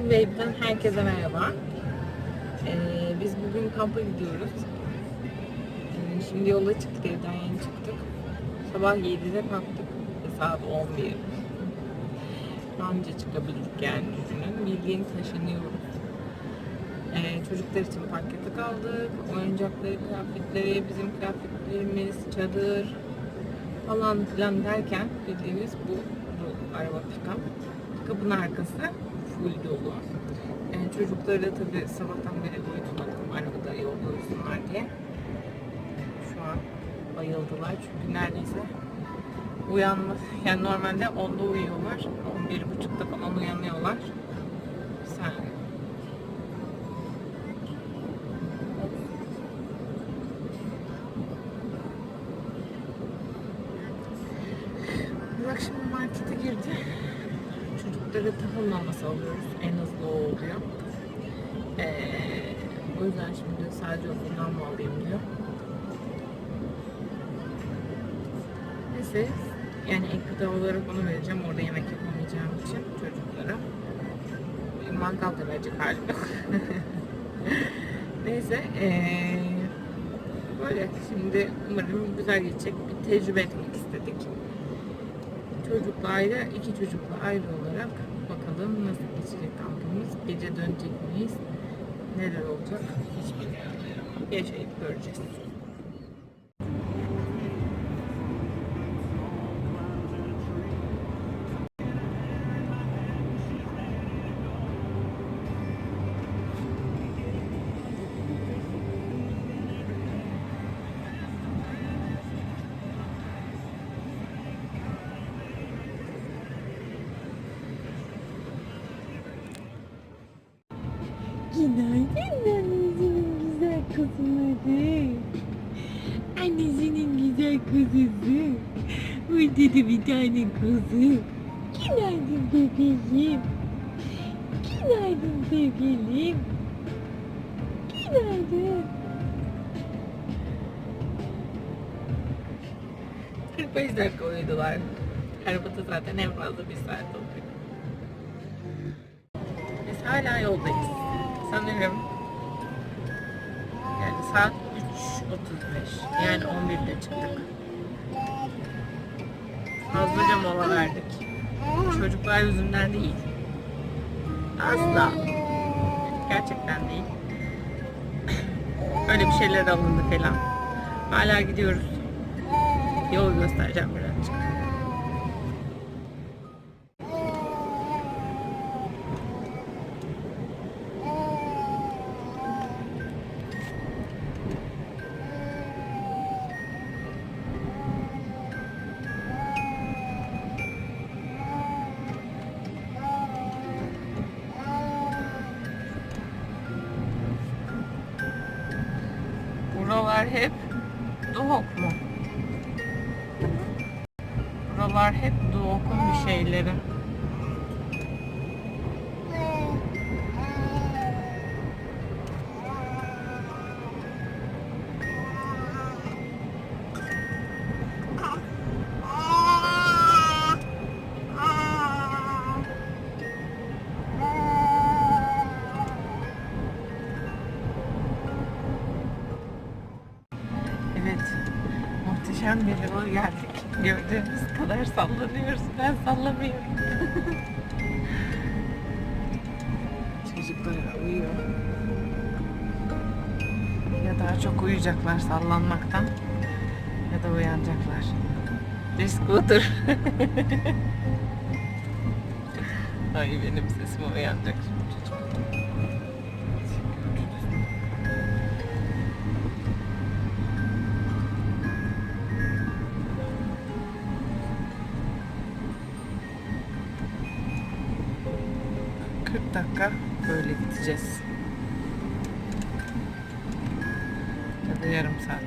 Wave'den herkese merhaba. Ee, biz bugün kampa gidiyoruz. Ee, şimdi yola çıktık, evden yeni çıktık. Sabah 7'de kalktık saat 11. Anca çıkabildik yani düşünün. Bildiğin taşınıyoruz. Ee, çocuklar için paketi kaldık. Oyuncakları, kıyafetleri, bizim kıyafetlerimiz, çadır falan filan derken bildiğiniz bu, bu araba pikap. Pikapın arkası full dolu. Yani çocukları da tabii sabahtan beri uyutmadım arabada yolda uyusunlar diye. Şu an bayıldılar çünkü neredeyse uyanma, yani normalde 10'da uyuyorlar, 11.30'da falan uyanıyorlar. Sen alıyoruz. En hızlı o oluyor. Ee, o yüzden şimdi sadece ondan mı alayım diyor. Neyse yani ek gıda olarak onu vereceğim. Orada yemek yapamayacağım için çocuklara. Mangal da verecek halim yok. Neyse ee, böyle şimdi umarım güzel geçecek. Bir tecrübe etmek istedik çocuklarla, iki çocukla ayrı olarak bakalım nasıl geçecek kampımız, gece dönecek miyiz, neler olacak hiç bilmiyorum. Yaşayıp göreceğiz. Güzel kızısı. Burada da bir tane kızı. Günaydın bebeğim. Günaydın sevgilim. Günaydın. 45 dakika uyudular. Arabada zaten en fazla bir saat oluyor. Biz hala yoldayız. Sanırım yani saat 3.35 yani 11'de çıktık. Fazlaca mola verdik. Çocuklar yüzünden değil. Asla. Gerçekten değil. Öyle bir şeyler alındı falan. Hala gidiyoruz. Yol göstereceğim birazcık. Buralar hep Doğuk mu? Buralar hep Doğuk'un bir şeyleri. Muhteşem bir yola geldik. Gördüğünüz kadar sallanıyoruz. Ben sallamıyorum. Çocuklar uyuyor. Ya daha çok uyuyacaklar sallanmaktan ya da uyanacaklar. Risk budur. Ay benim sesim uyanacak şimdi ...40 dakika böyle gideceğiz. Ya da yarım saat.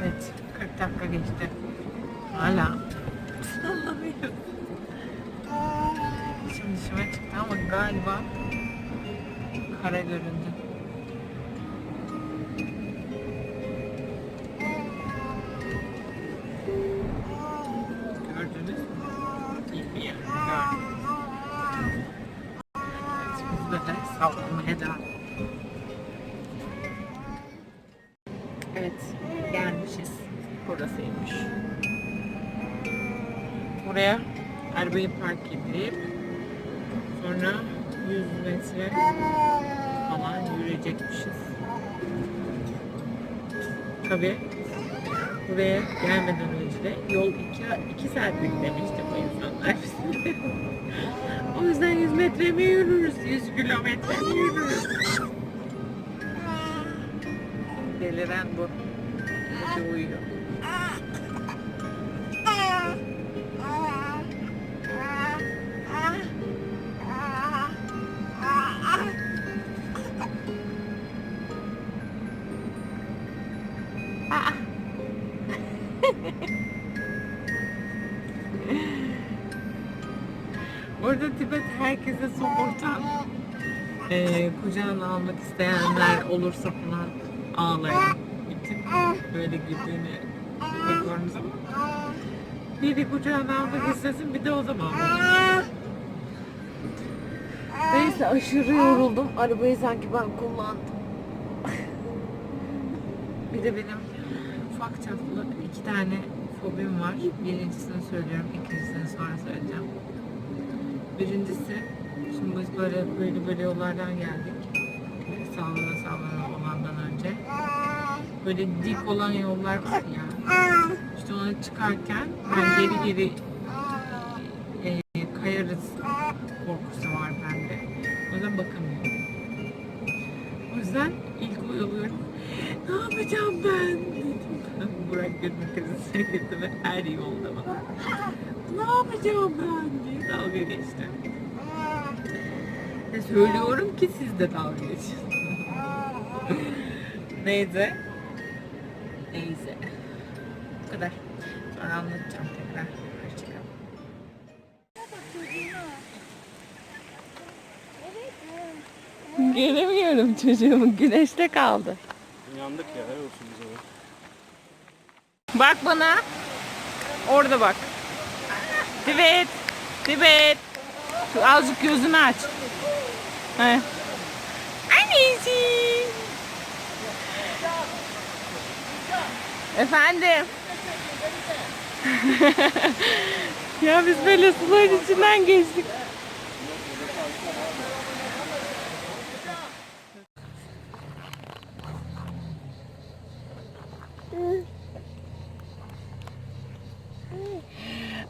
Evet, 40 dakika geçti. Hala sallamıyorum. Şimdi dışıma çıktı ama galiba kara göründü. Devam. Evet, gelmişiz. Burasıymış. Buraya arabayı park edip sonra 100 metre falan yürüyecekmişiz. Tabii buraya gelmeden önce de yol 2 2 saatlik demişti bu insanlar. o yüzden 100 metre mi yürürüz, 100 kilometre mi yürürüz? Deliren bu. Tibet herkese somurtan eee kucağına almak isteyenler olursa falan ağlayan tip böyle girdiğini bakıyoruz ama biri kucağına almak istesin bir de o zaman. Neyse aşırı yoruldum. Arabayı sanki ben kullandım. bir de benim ufak çaplı iki tane fobim var. Birincisini söylüyorum, ikincisini sonra söyleyeceğim. Birincisi, şimdi biz böyle böyle böyle yollardan geldik. Sallana sallana olandan önce. Böyle dik olan yollar var ya. İşte ona çıkarken ben geri geri e, kayarız korkusu var bende. O yüzden bakamıyorum. O yüzden ilk oyalıyorum. Ne yapacağım ben? Dedim. Burak gülme krizine girdi ve her yolda bana. Ne yapacağım ben diye dalga geçti. Ve söylüyorum ki siz de dalga geçin. Neyse. Neyse. Bu kadar. Sonra anlatacağım tekrar. Hoşçakalın. Göremiyorum çocuğumu. Güneşte kaldı. Yandık ya, helal olsun bize. Bak bana. Orada bak. Tibet. Tibet. Şu azıcık gözünü aç. He. Anneciğim. Efendim. ya biz böyle suların içinden geçtik.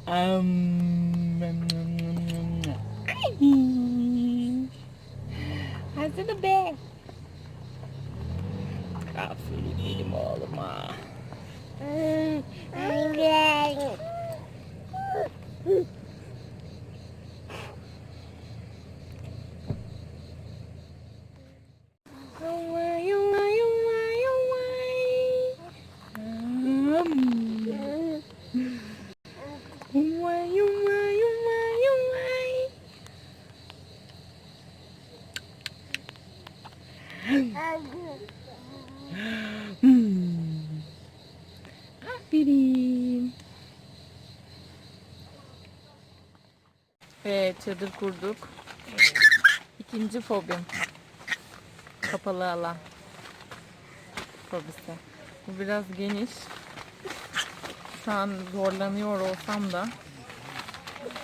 Um, how's it a bit? I feel you need them all of my. Çadır kurduk. İkinci fobim. Kapalı alan. Fobisi. Bu biraz geniş. Şu an zorlanıyor olsam da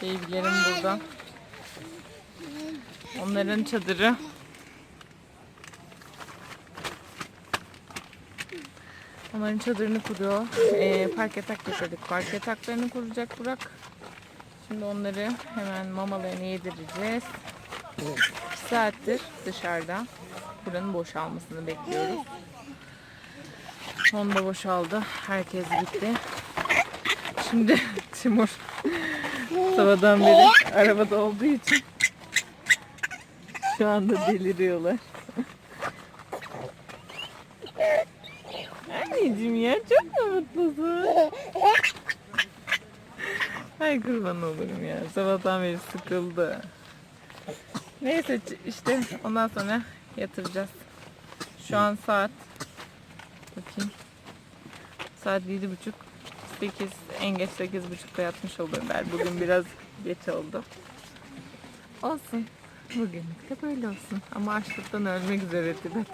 babylerim burada. Onların çadırı Onların çadırını kuruyor. Ee, park yatak getirdik. Park yataklarını kuracak Burak. Şimdi onları hemen mamalarını yedireceğiz. Bir saattir dışarıda. Buranın boşalmasını bekliyoruz. Sonunda boşaldı. Herkes gitti. Şimdi Timur sabahdan beri arabada olduğu için şu anda deliriyorlar. Anneciğim ya çok mu mutlusun? Ay kurban olurum ya. Sabahtan beri sıkıldı. Neyse işte ondan sonra yatıracağız. Şu an saat bakayım. Saat yedi buçuk. Sekiz, en geç sekiz buçukta yatmış olurlar. Bugün biraz geç oldu. Olsun. Bugünlük de böyle olsun. Ama açlıktan ölmek üzere Tibet.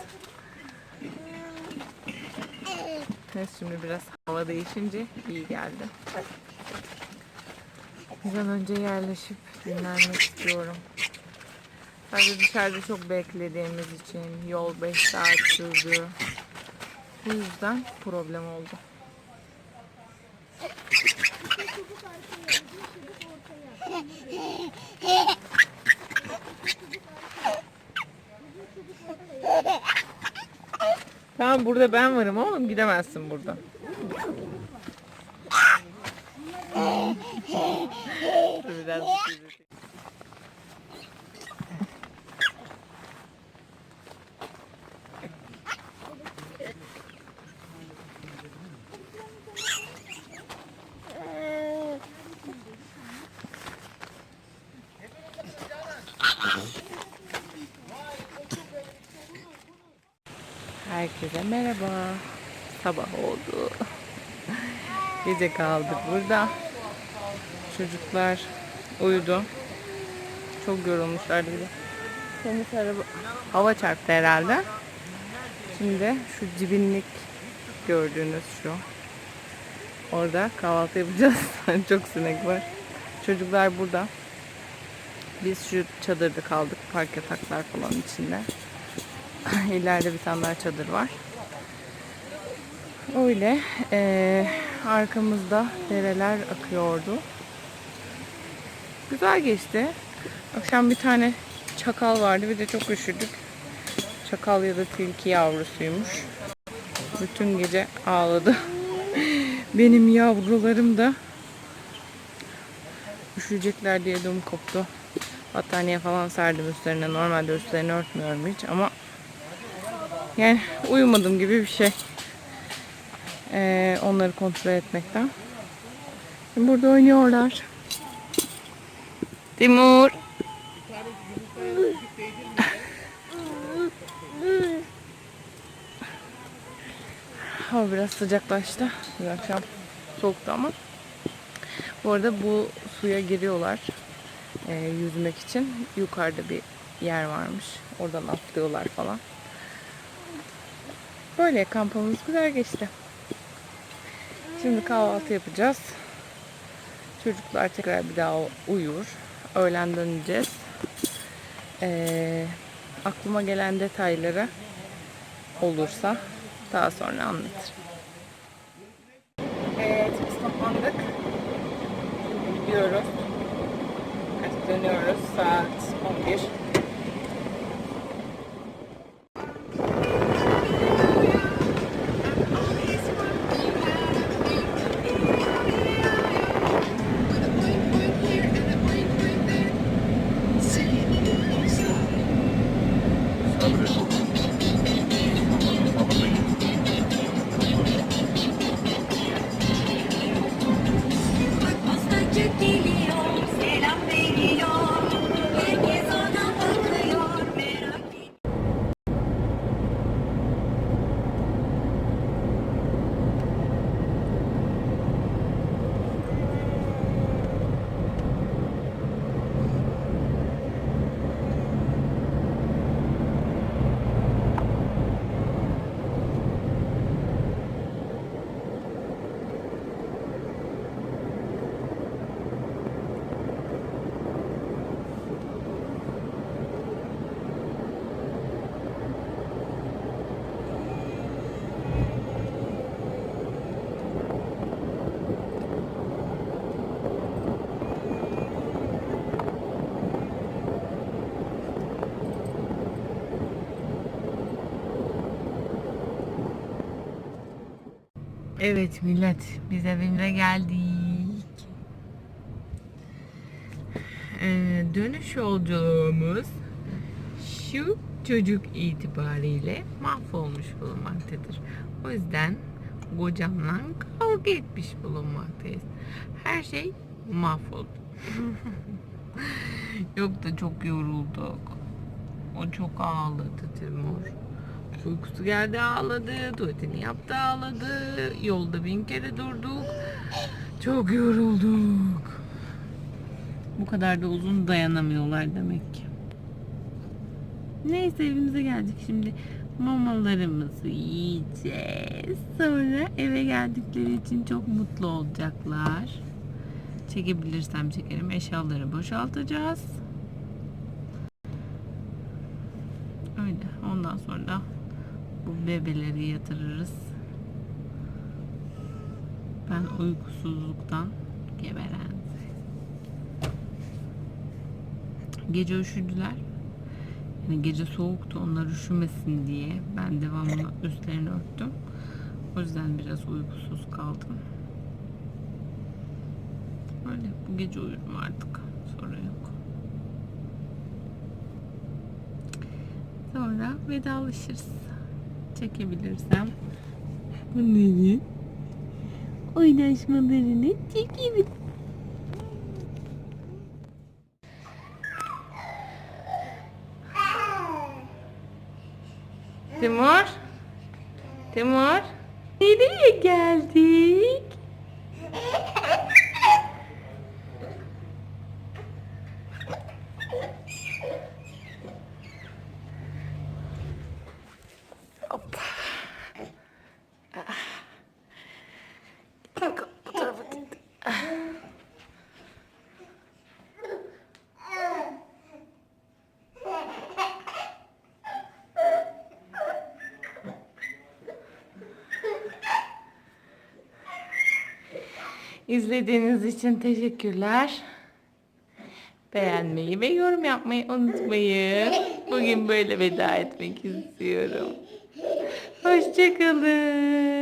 Evet şimdi biraz hava değişince iyi geldi. Bir an önce yerleşip dinlenmek istiyorum. Sadece dışarıda çok beklediğimiz için yol 5 saat sürdü. Bu yüzden problem oldu. Tamam burada ben varım oğlum gidemezsin buradan. Biraz sürüyorum. Herkese merhaba. Sabah oldu. Gece kaldık burada. Çocuklar uyudu. Çok yorulmuşlardı bir de. Temiz araba hava çarptı herhalde. Şimdi şu cibinlik gördüğünüz şu. Orada kahvaltı yapacağız. Çok sinek var. Çocuklar burada. Biz şu çadırda kaldık. Park yataklar falan içinde. İleride bir tane daha çadır var. Öyle. eee, arkamızda dereler akıyordu. Güzel geçti. Akşam bir tane çakal vardı. Bir de çok üşüdük. Çakal ya da tilki yavrusuymuş. Bütün gece ağladı. Benim yavrularım da üşüyecekler diye dum koptu. Battaniye falan serdim üstlerine. Normalde üstlerini örtmüyorum hiç ama yani uyumadım gibi bir şey. Ee, onları kontrol etmekten. Burada oynuyorlar. Timur. Hava biraz sıcaklaştı. Bu akşam soğuktu ama. Bu arada bu suya giriyorlar. ee, yüzmek için. Yukarıda bir yer varmış. Oradan atlıyorlar falan. Böyle kampımız güzel geçti. Şimdi kahvaltı yapacağız. Çocuklar tekrar bir daha uyur. Öğlen döneceğiz. Ee, aklıma gelen detayları olursa daha sonra anlatırım. Evet biz. Şimdi gidiyoruz. Artık dönüyoruz. Saat 11. Evet millet biz evimize geldik. Ee, dönüş yolculuğumuz şu çocuk itibariyle mahvolmuş bulunmaktadır. O yüzden kocamla kavga etmiş bulunmaktayız. Her şey mahvoldu. Yok da çok yorulduk. O çok ağladı Timur. Uykusu geldi ağladı. Tuvaletini yaptı ağladı. Yolda bin kere durduk. Çok yorulduk. Bu kadar da uzun dayanamıyorlar demek ki. Neyse evimize geldik şimdi. Mamalarımızı yiyeceğiz. Sonra eve geldikleri için çok mutlu olacaklar. Çekebilirsem çekerim. Eşyaları boşaltacağız. Öyle. Ondan sonra bu bebeleri yatırırız. Ben uykusuzluktan geberen. Gece üşüdüler. Yani gece soğuktu onlar üşümesin diye ben devamlı üstlerini örttüm. O yüzden biraz uykusuz kaldım. Öyle bu gece uyurum artık. Sorun yok. Sonra vedalaşırız. Çekebilirsem. Bunları oynaşmalarını çekebilirim. Timur? Timur? Nereye geldik? İzlediğiniz için teşekkürler. Beğenmeyi ve yorum yapmayı unutmayın. Bugün böyle veda etmek istiyorum. Hoşçakalın.